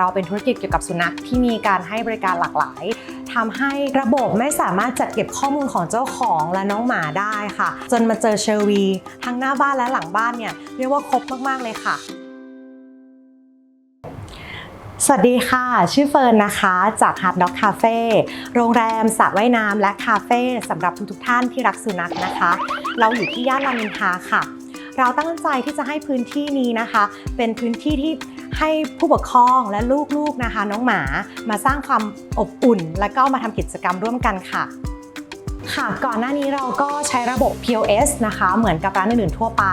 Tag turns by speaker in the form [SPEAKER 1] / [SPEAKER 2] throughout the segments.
[SPEAKER 1] เราเป็นธุรกิจเกี่ยวกับสุนัขที่มีการให้บริการหลากหลายทำให้ระบบไม่สามารถจัดเก็บข้อมูลของเจ้าของและน้องหมาได้ค่ะ จนมาเจอเชอร์วีทั้งหน้าบ้านและหลังบ้านเนี่ยเรียกว่าครบมากๆเลยค่ะสวัสดีค่ะ ชื่อเฟิร์นนะคะ จาก Hard Dog Cafe โรงแรมสระว่ายน้ำและคาเฟ่สำหรับทุกๆท่านที่รักสุนัขนะคะ เราอยู่ที่ย่านรามอินทราค่ะ เราตั้งใจที่จะให้พื้นที่นี้นะคะ เป็นพื้นที่ที่ ให้ผู้ปกครองและลูกๆนะคะ น้องหมามาสร้างความอบอุ่น และก็มาทำกิจกรรมร่วมกันค่ะ ค่ะก่อนหน้านี้เราก็ใช้ระบบ POS นะคะ เหมือนกับร้านอื่นๆทั่วไป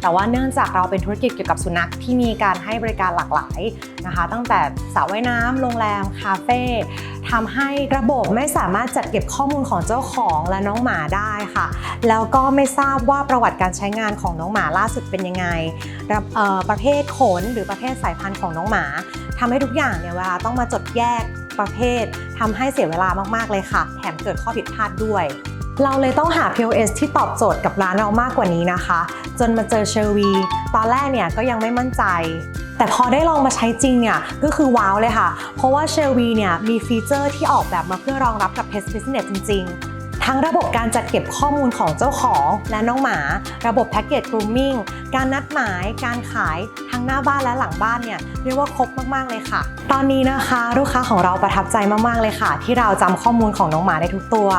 [SPEAKER 1] แต่ว่าเนื่องจากเราเป็นธุรกิจเกี่ยวกับสุนัขที่มีการให้บริการหลากหลายนะคะ ตั้งแต่สระว่ายน้ำโรงแรม คาเฟ่ทำให้ระบบไม่สามารถจัดเก็บข้อมูลของเจ้าของและน้องหมาได้ค่ะ แล้วก็ไม่ทราบว่าประวัติการใช้งานของน้องหมาล่าสุดเป็นยังไงประเภทขนหรือประเภทสายพันธุ์ของน้องหมาทำให้ทุกอย่างเนี่ยเวลาต้องมาจดแยก ประเภททำให้เสียเวลามากๆเลยค่ะ แถมเกิดข้อผิดพลาดด้วย เราเลยต้องหา POS ที่ตอบโจทย์กับร้านเรามากกว่านี้นะคะ จนมาเจอเชอร์วี ตอนแรกเนี่ยก็ยังไม่มั่นใจแต่พอได้ลองมาใช้จริงเนี่ยก็คือว้าวเลยค่ะ เพราะว่าเชอร์วีเนี่ยมีฟีเจอร์ที่ออกแบบมาเพื่อรองรับกับเพส Business จริงๆ ทั้งระบบการจัดเก็บข้อมูลของเจ้าของและน้องหมา ระบบแพ็กเกจ grooming การนัดหมาย การขายทั้งหน้าบ้านและหลังบ้านเนี่ยเรียกว่าครบมากๆเลยค่ะ ตอนนี้นะคะลูกค้าของเราประทับใจมากๆเลยค่ะ ที่เราจำข้อมูลของน้องหมาได้ทุกตัว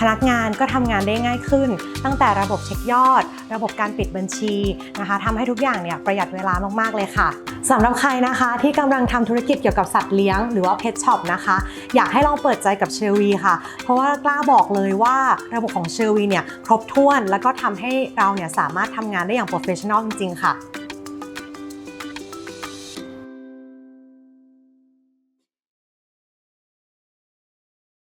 [SPEAKER 1] พนักงานก็ทำงานได้ง่ายขึ้น ตั้งแต่ระบบเช็คยอด ระบบการปิดบัญชีนะคะทำให้ทุกอย่างเนี่ยประหยัดเวลามากๆเลยค่ะ สำหรับใครนะคะที่กำลังทำธุรกิจเกี่ยวกับสัตว์เลี้ยงหรือว่าเพจช็อปนะคะ อยากให้ลองเปิดใจกับเชอร์วีค่ะ เพราะว่ากล้าบอกเลยว่าระบบของเชอร์วีเนี่ยครบถ้วน แล้วก็ทำให้เราเนี่ยสามารถทำงานได้อย่างโปรเฟชชั่นอลจริงๆค่ะ